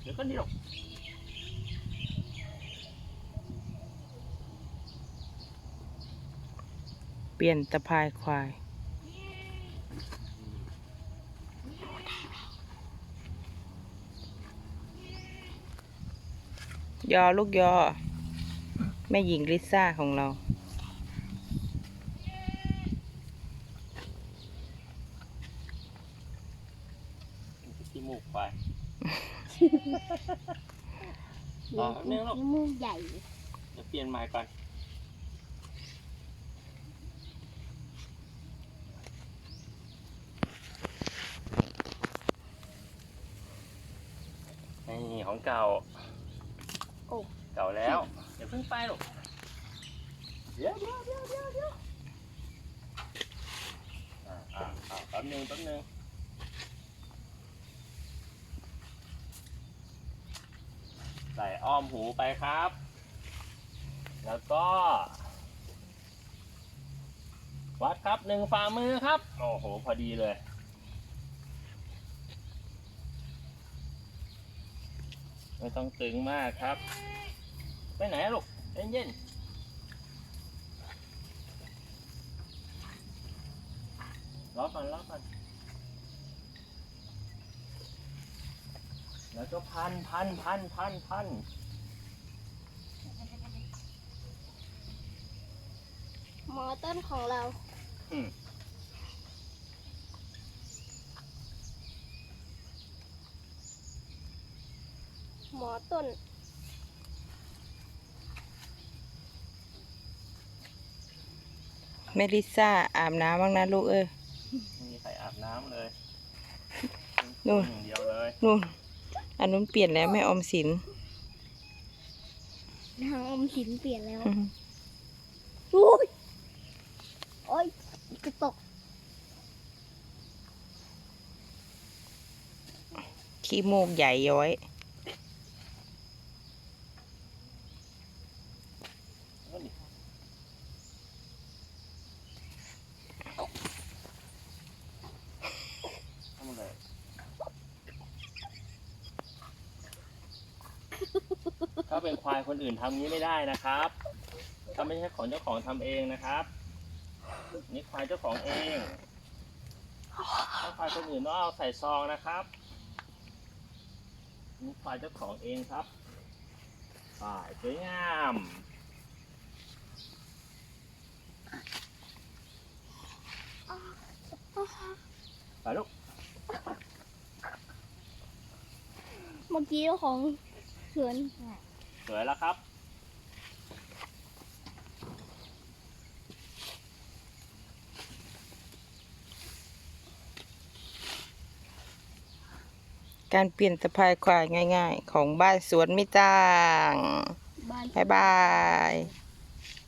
เดี๋ยวก็นี่หรอกเปลี่ยนตะพายควาย ยอลูกยอ แม่หญิงลิซ่าของเรา ขี้มูกไปรอ แป๊บนึงลูกขี้มูกใหญ่เดี๋ยวเปลี่ยนไม้ก่อน นี่ของเก่าโอ้ เก่าแล้ว เดี๋ยวเพิ่งไปหรอกเดี๋ยวเดี๋ยวเดี๋ยวเดี๋ยวเดี๋ยวอ่าอ่าอ่าแป๊บนึงแป๊บนึง ใส่อ้อมหูไปครับ แล้วก็ วัดครับหนึ่งฝ่ามือครับ โอ้โห พอดีเลย ไม่ต้องตึงมากครับ ไปไหนลูกเย็นๆรอก่อนรอก่อน แล้วก็พันพันพันพันพันหมอต้นของเรา อืมหมอต้นแม่ลิซ่าอาบน้ำบ้างนะลูกเอ้ยไม่มีใครอาบน้ำเลยนู่น อย่างเดียวเลย นู่น อันนู้นเปลี่ยนแล้วแม่ออมสินนางอมหินเปลี่ยนแล้วอืมอุ้ยโอ้ยจะตกขี้มูกใหญ่ย้อย เอาดิทำอะไรถ้าเป็นควายคนอื่นทำนี้ไม่ได้นะครับถ้าไม่ใช่ของเจ้าของทำเองนะครับ นี่ควายเจ้าของเองถ้าควายคนอื่นต้องเอาใส่ซองนะครับนี่ควายเจ้าของเองครับป่ายสวยงามไปลูกเมื่อกี้เจ้าของสวน สวยแล้วครับ การเปลี่ยนตะพายควายง่าย ๆ ของบ้านสวนมิต่าง บ้าน บ๊ายบาย